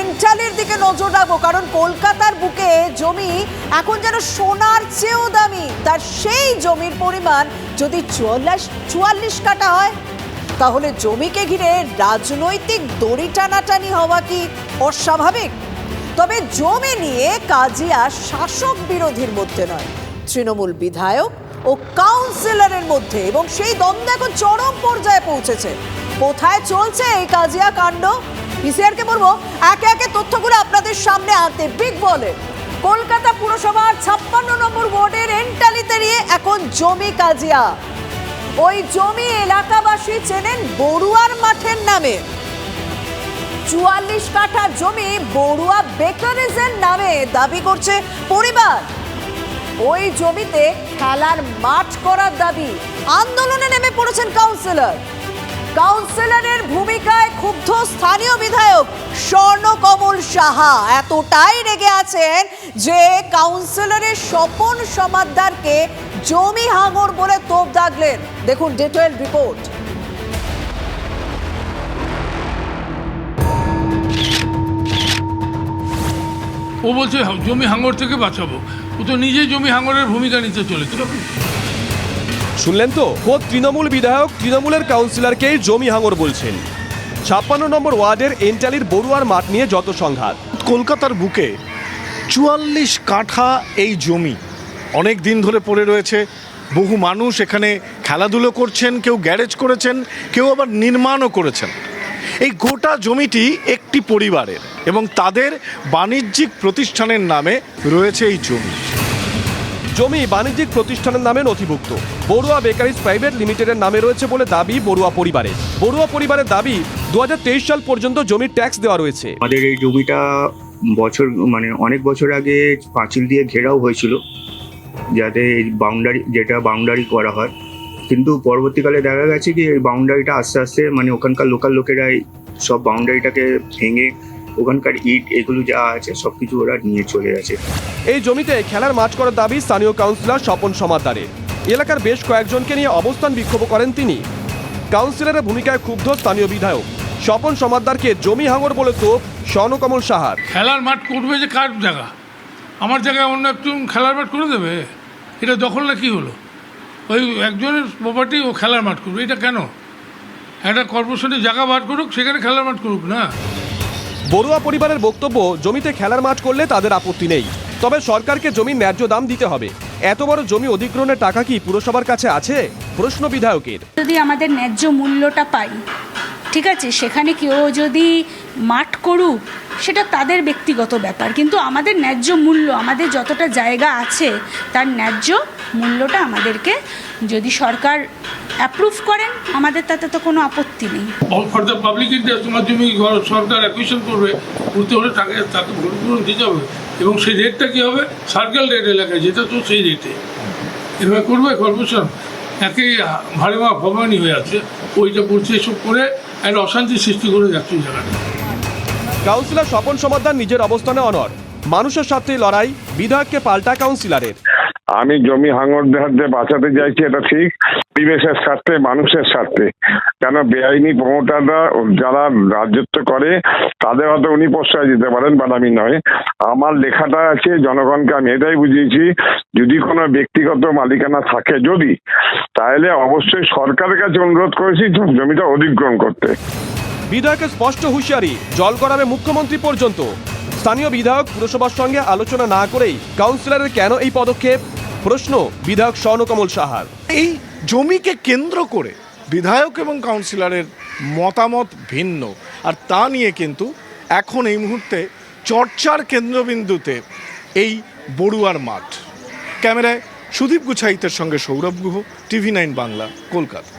এন্টালের দিকে নজর রাখব, কারণ কলকাতার বুকে জমি এখন যেন সোনার চেয়েও দামি। তার সেই জমির পরিমাণ যদি চুয়াল্লিশ চুয়াল্লিশ কাটা হয়, তাহলে জমিকে ঘিরে রাজনৈতিক দড়ি টানাটানি হওয়া কি অস্বাভাবিক? তবে জমি নিয়ে কাজিয়া শাসক বিরোধীর মধ্যে নয়। তৃণমূল বিধায়ক ও কাউন্সিলরের মধ্যে এবং সেই দ্বন্দ্ব এখন চরম পর্যায়ে পৌঁছেছে। কোথায় চলছে এই কাজিয়া কাণ্ড? পিসিআরকে বলব, একে একে তথ্যগুলো আপনাদের সামনে আনতে। বিগ বলে কলকাতা পুরসভার ছাপ্পান্ন নম্বর ওয়ার্ডের এন্টালিতে নিয়ে এখন জমি কাজিয়া। ওই জমি এলাকাবাসী চেনেন বড়ুয়ার মাঠের নামে। চুয়াল্লিশ কাঠা জমি বড়ুয়া বেকারিজের নামে দাবি করছে পরিবার। ওই জমিতে খেলার মাঠ করার দাবি। আন্দোলনে নেমে পড়েছেন কাউন্সিলর কাউন্সিলরের ভূমিকায় ক্ষুব্ধ স্থানীয় বিধায়ক স্বর্ণকমল সাহা এতটাই রেগে আছেন যে কাউন্সিলরের স্বপন সমাদ্দারকে জমি হাঙর বলে তোপ দাগলেন। দেখুন ডিটেল রিপোর্ট। ও বলছে জমি হাঙর থেকে বাঁচাবো। ও তো নিজেই জমি হাঙরের ভূমিকা নিতে চলেছিল শুনলেন তো? খোদ তৃণমূল বিধায়ক তৃণমূলের কাউন্সিলরকেই জমি হাঙর বলছেন। ছাপ্পান্ন নম্বর ওয়ার্ডের এন্টালির বড়ুয়ার মাঠ নিয়ে যত সংঘাত। কলকাতার বুকে চুয়াল্লিশ কাঠা এই জমি। অনেক দিন ধরে পড়ে রয়েছে। বহু মানুষ এখানে খেলাধুলো করছেন কেউ গ্যারেজ করেছেন কেউ আবার নির্মাণও করেছেন। এই গোটা জমিটি একটি পরিবারের এবং তাদের বাণিজ্যিক প্রতিষ্ঠানের নামে রয়েছে এই জমি। জমি বাণিজ্যিক প্রতিষ্ঠানের নামে নথিভুক্ত। বড়ুয়া বেকারিজ প্রাইভেট লিমিটেডের নামে রয়েছে বলে দাবি বড়ুয়া পরিবারের বড়ুয়া পরিবারের দাবি দু হাজার তেইশ সাল পর্যন্ত জমির ট্যাক্স দেওয়া রয়েছে। আমাদের এই জমিটা বছর মানে অনেক বছর আগে পাঁচিল দিয়ে ঘেরাও হয়েছিল যাতে এই বাউন্ডারি যেটা বাউন্ডারি করা হয়। কিন্তু পরবর্তীকালে দেখা গেছে কি এই বাউন্ডারিটা আস্তে আস্তে মানে ওখানকার লোকাল লোকেরাই সব বাউন্ডারিটাকে ভেঙে ওখানকার ইট এগুলো যা আছে সব কিছু ওরা নিয়ে চলে গেছে। এই জমিতে খেলার মাঠ করার দাবি স্থানীয় কাউন্সিলর স্বপন সমাদ্দারের এলাকার বেশ কয়েকজনকে নিয়ে অবস্থান বিক্ষোভ করেন তিনি। কাউন্সিলরের ভূমিকায় ক্ষুব্ধ স্থানীয় বিধায়ক। স্বপন সমাদ্দারকে জমি হাঙর বলে তোপ স্বর্ণকমল সাহার। খেলার মাঠ করবে যে কার জায়গা? আমার জায়গায় অন্য একজন খেলার মাঠ করে দেবে? এটা দখল না কি হলো? ওই একজনের প্রপার্টি ও খেলার মাঠ করবে এটা কেন? একটা কর্পোরেশনের জায়গা বার করুক সেখানে খেলার মাঠ করুক না? বড়ুয়া পরিবারের বক্তব্য জমিতে খেলার মাঠ করলে তাদের আপত্তি নেই। তবে সরকারকে জমির ন্যায্য দাম দিতে হবে। এত বড় জমি অধিগ্রহণের টাকা কি পুরসভার কাছে আছে? প্রশ্ন বিধায়কের। যদি আমাদের ন্যায্য মূল্যটা পাই ঠিক আছে? সেখানে কেউ যদি মাঠ করুক সেটা তাদের ব্যক্তিগত ব্যাপার। কিন্তু আমাদের ন্যায্য মূল্য আমাদের যতটা জায়গা আছে তার ন্যায্য মূল্যটা আমাদেরকে যদি সরকার অ্যাপ্রুভ করেন আমাদের তাতে তো কোনো আপত্তি নেই। All for the public interest তোমার জমি সরকার অ্যাকুইশন করবে করতে হলে তাকে তাকে ক্ষতিপূরণ দিতে হবে। এবং সেই রেটটা কী হবে? সার্কেল রেট এলাকায় যেটা তো সেই রেটে এভাবে করবে কর্পোরেশন একেই ভারে মা ভবানী হয়ে আছে। ওইটা করছে এসব করে একটা অশান্তি সৃষ্টি করে যাচ্ছে জায়গাটা। কাউন্সিলর স্বপন সমাধান নিজের অবস্থানে অনর মানুষের সাথে লড়াই, বিধায়ককে পাল্টা কাউন্সিলরের আমি জমি হাঙর দেহাতে বাঁচাতে চাইছি, এটা ঠিক। পরিবেশের স্বার্থে, মানুষের স্বার্থে। কেন বেআইনি প্রমোটাররা যারা রাজত্ব করে, তাদের হয়তো উনি প্রশ্রয় দিতে পারেন, বাট আমি নয়। আমার লেখাটা আছে, জনগণকে আমি এটাই বুঝিয়েছি, যদি কোনো ব্যক্তিগত মালিকানা থাকে যদি, তাহলে অবশ্যই সরকারের কাছে অনুরোধ করেছি, জমিটা অধিগ্রহণ করতে। বিধায়কের স্পষ্ট হুঁশিয়ারি, জল করাবে মুখ্যমন্ত্রী পর্যন্ত। স্থানীয় বিধায়ক পুরসভার সঙ্গে আলোচনা না করেই কাউন্সিলরের কেন এই পদক্ষেপ? প্রশ্ন বিধায়ক স্বর্ণকমল সাহার। এই জমিকে কেন্দ্র করে বিধায়ক এবং কাউন্সিলরের মতামত ভিন্ন। আর তা নিয়ে কিন্তু এখন এই মুহূর্তে চর্চার কেন্দ্রবিন্দুতে এই বড়ুয়ার মাঠ। ক্যামেরায় সুদীপ গুছাইতের সঙ্গে সৌরভ গুহ, টিভি নাইন বাংলা, কলকাতা।